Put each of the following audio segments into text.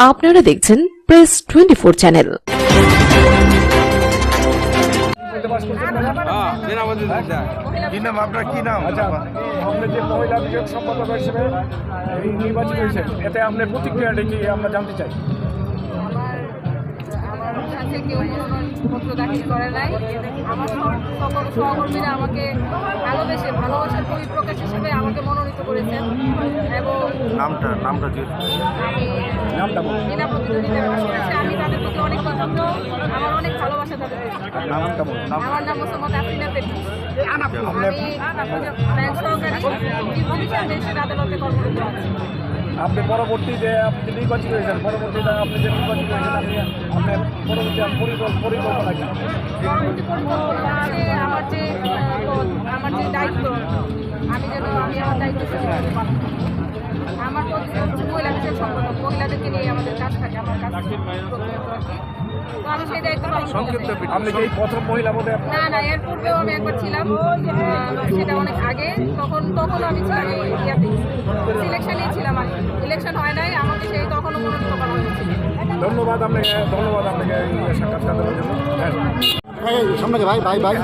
আপনারা দেখছেন press twenty four channel হ্যাঁ কি নাম? আপনার কি নাম? আচ্ছা আপনি যে মহিলা বিষয়ক সম্পাদক হিসেবে নির্বাচিত হয়েছেন এতে আপনার প্রতিক্রিয়াটা কি আমরা জানতে চাই। কাছে কেউ পত্র দাখিল করে নাই। আমার সকল সহকর্মীরা আমাকে ভালোবেসে ভালোবাসার পরিপ্রকাশ হিসেবে আমাকে মনোনীত করেছেন। এবং নামটা নামটা আমি নামটা আমি তাদের প্রতি অনেক আমার অনেক ভালোবাসা তাদের। আমার নাম মোসাম্মদ আফরিনা পেটি কর্মরত আছি। আপনি যে আপনি নির্বাচিত হয়েছেন পরবর্তীতে আপনি যে নির্বাচিত হয়েছেন আপনি আপনার পরবর্তী পরিকল্পনা পরিকল্পনা কি? পরবর্তী পরিকল্পনা হচ্ছে আমার যে আমার যে দায়িত্ব আমি যেন আমি আমার দায়িত্ব। আমার হচ্ছে মহিলা বিষয়ক সম্পাদক মহিলাদেরকে নিয়ে আমাদের কাজ থাকে আমার কাজ। তো আমি সেই দায়িত্ব পালন করতে আপনি কি প্রথম মহিলা না না এর পূর্বেও আমি একবার ছিলাম। সেটা অনেক আগে। তখন তখন আমি ছিলাম এই ইয়াতে সিলেকশনেই ছিলাম আর ইলেকশন হয় নাই আমাকে সেই তখনও মনোনীত করা হয়েছিল ধন্যবাদ আপনাকে ধন্যবাদ আপনাকে সাক্ষাৎকার দেওয়ার জন্য। হ্যাঁ। সামনে ভাই ভাই ভাই।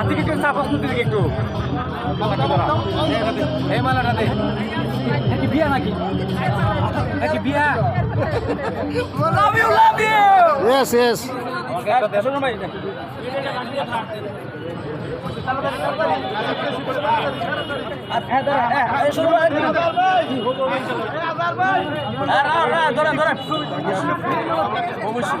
আপনি কি একটু করতে দিকে একটু? এই মালাটা দে। কি বিয়া নাকি? নাকি? বিয়া love you love you yes yes ধরেন ধরেন। অবশ্যই।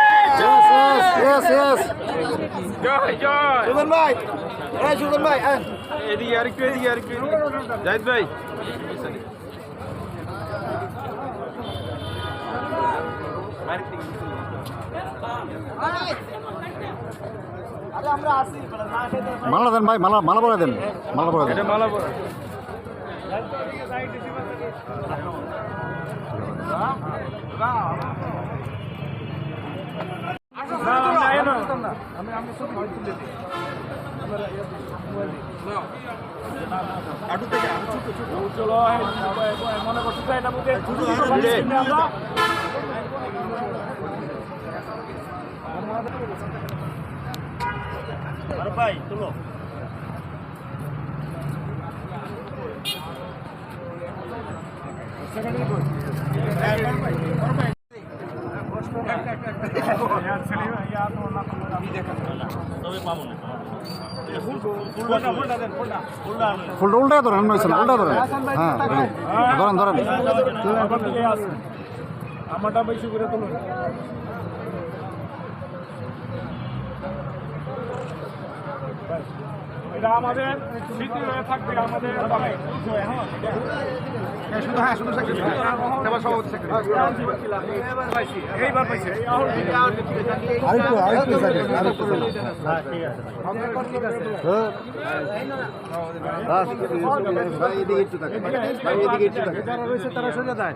ইয়েস ইয়েস জয় জয় সুজন ভাই এই সুজন ভাই এদিকে আর একটু এদিকে আর একটু জাহিদ ভাই মালা দেন ভাই মালা মালা পরে দেন মালা পরে দেন মালা পরা। মনে করছ এটা পারছি না আমরা? यार ফুলটা উল্টায় ধরেন হয়েছে উল্টা ধরেন হ্যাঁ ready। ধরেন ধরেন আমারটা বেশি করে তুলুন এটা আমাদের স্মৃতি হয়ে থাকবে আমাদের হ্যাঁ শুধু হ্যাঁ শুধু এইবার পাইছে। এই আহর দিকে আরেকটু আরেকটু আরেকটু। হ্যাঁ। তাকান। যারা রয়েছে তারা সোজা যায়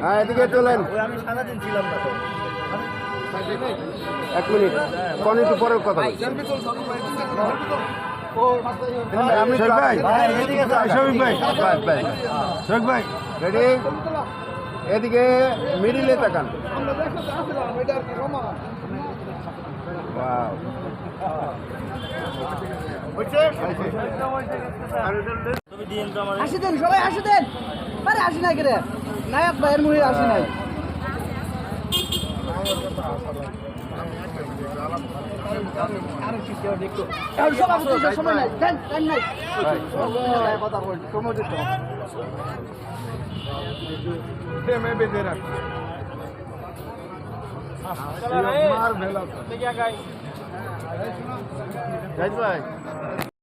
হ্যাঁ এদিকে চলেন। এক মিনিট। কোন একটু পরের কথা ভাই। এদিকে মিডিলে তাকান। এটা আসি দেন সবাই আসি দেন। আরে আসি নাই কেরে? নায়ক ভাইয়ের মুহে আসি নাই। সব আপনি Thank you.